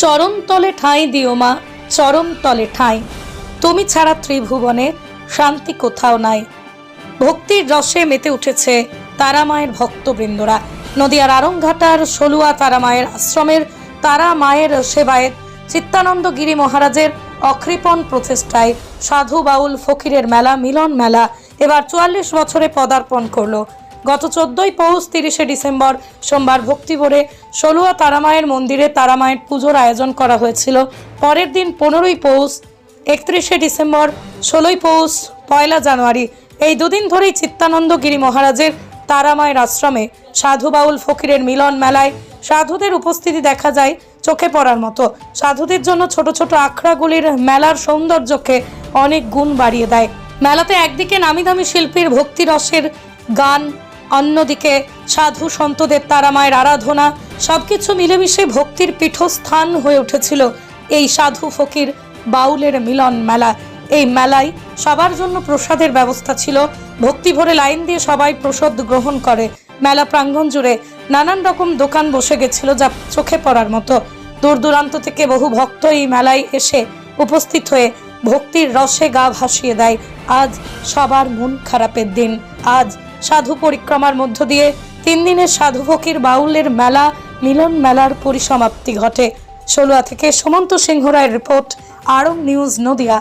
চরম তলে ঠাঁই দিও মা, চরম তলে ঠাঁই। তুমি ছাড়া ত্রিভুবনে শান্তি কোথাও নাই। ভক্তির রসে মেতে উঠেছে তারা মায়ের ভক্তবৃন্দরা। নদিয়ার আরংঘাটার সলুয়া তারা মায়ের আশ্রমের তারা মায়ের সেবায় চিত্তানন্দ গিরি মহারাজের অকৃপণ প্রচেষ্টায় সাধু বাউল ফকিরের মেলা মিলন মেলা এবার চুয়াল্লিশ বছরে পদার্পণ করল। গত চোদ্দই পৌষ তিরিশে ডিসেম্বর সোমবার ভক্তিভরে সলুয়া তারামায়ের মন্দিরে তারামায়ের পুজোর আয়োজন করা হয়েছিল। পরের দিন পনেরোই পৌষ, একত্রিশে ডিসেম্বর, ষোলোই পৌষ, পয়লা জানুয়ারি এই দুদিন ধরেই চিত্তানন্দ গিরি মহারাজের তারামায়ের আশ্রমে সাধু বাউল ফকিরের মিলন মেলায় সাধুদের উপস্থিতি দেখা যায় চোখে পড়ার মতো। সাধুদের জন্য ছোট ছোট আখড়াগুলির মেলার সৌন্দর্যকে অনেক গুণ বাড়িয়ে দেয়। মেলাতে একদিকে নামি দামি শিল্পীর ভক্তিরসের গান অন্যদিকে সাধু সন্তদের তারামায়ের আরাধনা, সবকিছু মিলেমিশে ভক্তির পীঠস্থান হয়ে উঠেছিল এই সাধু ফকির বাউলের মিলন মেলা। এই মেলায় সবার জন্য প্রসাদের ব্যবস্থা ছিল। ভক্তি ভরে লাইন দিয়ে সবাই প্রসাদ গ্রহণ করে। মেলা প্রাঙ্গণ জুড়ে নানান রকম দোকান বসে গেছিল যা চোখে পড়ার মতো। দূর দূরান্ত থেকে বহু ভক্ত এই মেলায় এসে উপস্থিত হয়ে ভক্তির রসে গা ভাসিয়ে দেয়। আজ সবার মন খারাপের দিন। আজ সাধু পরিক্রমার মধ্য দিয়ে তিন দিনের সাধু ফকির বাউলের মেলা, মিলন মেলার পরিসমাপ্তি ঘটে। ষোলোয়া থেকে সুমন্ত সিংহ রায়ের রিপোর্ট আরং নিউজ, নদিয়া।